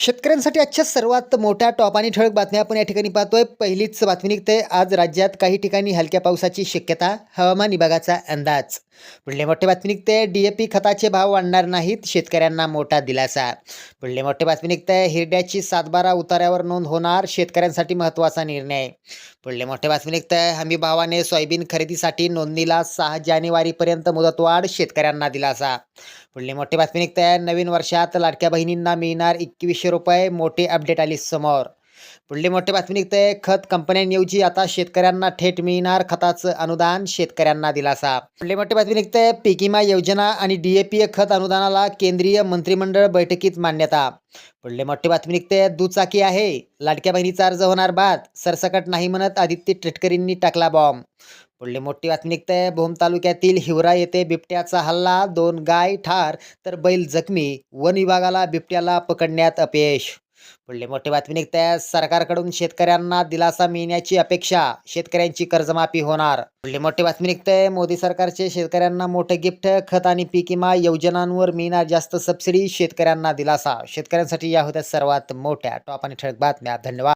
शेतकऱ्यांसाठी आजच्या सर्वात मोठ्या टॉप आणि ठळक बातम्या आपण या ठिकाणी पाहतोय. पहिलीच बातमी निघते. आज राज्यात काही ठिकाणी हलक्या पावसाची शक्यता हवामान विभागाचा अंदाज. पुढले मोठे बातमी निघते. डीएपी खताचे भाव वाढणार नाहीत शेतकऱ्यांना मोठा दिलासा. पुढले मोठे बातमी निघते. हिरड्याची सातबारा उतार्यावर नोंद होणार शेतकऱ्यांसाठी महत्त्वाचा निर्णय. पुढले मोठे बातमी निघते. हमी भावाने सोयाबीन खरेदीसाठी नोंदणीला सहा जानेवारीपर्यंत मुदतवाढ शेतकऱ्यांना दिलासा. पुढली मोठी बातमी निघते नवीन वर्षात लाडक्या बहिणींना मिळणार एकवीसशे रुपये मोठी अपडेट आली समोर. पुढली मोठी बातमी निघते खत कंपन्यांऐवजी आता शेतकऱ्यांना थेट मिळणार खताचं अनुदान शेतकऱ्यांना दिलासा. पुढली मोठी बातमी निघते पीक विमा योजना आणि डीएपी खत अनुदानाला केंद्रीय मंत्रिमंडळ बैठकीत मान्यता. पुढली मोठी बातमी निघते दुचाकी आहे. लाडक्या बहिणीचा अर्ज होणार बाद. सरसकट नाही म्हणत आदित्य टिटकरींनी टाकला बॉम्ब पुढली मोठी बातमी निघते. भूम तालुक्यातील हिवरा येथे बिबट्याचा हल्ला दोन गाय ठार तर बैल जखमी वन विभागाला बिबट्याला पकडण्यात अपयश. पुढली मोठी बातमी निघते. सरकारकडून शेतकऱ्यांना दिलासा मिळण्याची अपेक्षा शेतकऱ्यांची कर्जमाफी होणार. पुढली मोठी बातमी निघते. मोदी सरकारचे शेतकऱ्यांना मोठे गिफ्ट खत आणि पीक विमा योजनांवर मिळणार जास्त सबसिडी शेतकऱ्यांना दिलासा. शेतकऱ्यांसाठी या होत्या सर्वात मोठ्या टॉप आणि ठळक बातम्या. धन्यवाद.